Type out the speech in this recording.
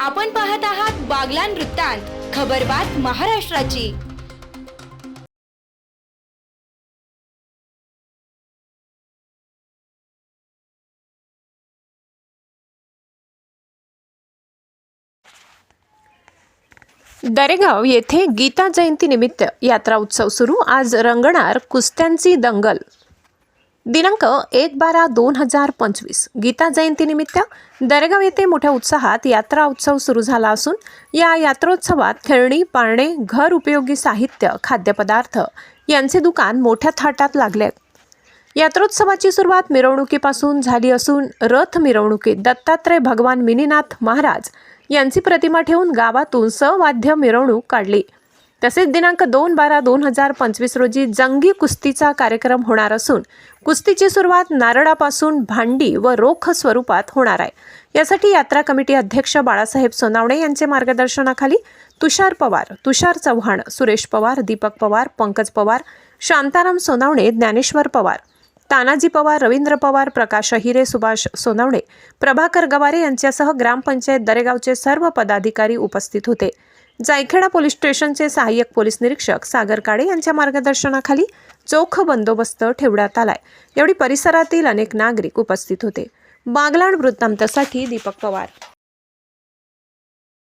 आपण पाहत आहात बागलान वृत्तांत खबरबात महाराष्ट्राची. दरेगाव येथे गीता जयंतीनिमित्त यात्रा उत्सव सुरू. आज रंगणार कुस्त्यांची दंगल. दिनांक एक बारा दोन हजार पंचवीस. गीता जयंतीनिमित्त दरेगाव येथे मोठ्या उत्साहात यात्रा उत्सव सुरू झाला असून या यात्रोत्सवात खेळणी पाळणे घर उपयोगी साहित्य खाद्यपदार्थ यांचे दुकान मोठ्या थाटात लागले. यात्रोत्सवाची सुरुवात मिरवणुकीपासून झाली असून रथ मिरवणुकीत दत्तात्रय भगवान मिनीनाथ महाराज यांची प्रतिमा ठेवून गावातून सवाद्य मिरवणूक काढली. तसेच दिनांक दोन बारा दोन हजार पंचवीस रोजी जंगी कुस्तीचा कार्यक्रम होणार असून कुस्तीची सुरुवात नारळापासून भांडी व रोख स्वरूपात होणार आहे. यासाठी यात्रा कमिटी अध्यक्ष बाळासाहेब सोनावणे यांचे मार्गदर्शनाखाली तुषार पवार तुषार चव्हाण सुरेश पवार दीपक पवार पंकज पवार शांताराम सोनावणे ज्ञानेश्वर पवार तानाजी पवार रवींद्र पवार प्रकाश अहिरे सुभाष सोनवणे प्रभाकर गवारे यांच्यासह ग्रामपंचायत दरेगावचे सर्व पदाधिकारी उपस्थित होते. जायखेडा पोलीस स्टेशनचे सहाय्यक पोलीस निरीक्षक सागर काळे यांच्या मार्गदर्शनाखाली चोख बंदोबस्त ठेवण्यात आलाय. एवढी परिसरातील अनेक नागरिक उपस्थित होते. बागलाण वृत्तांतासाठी दीपक पवार.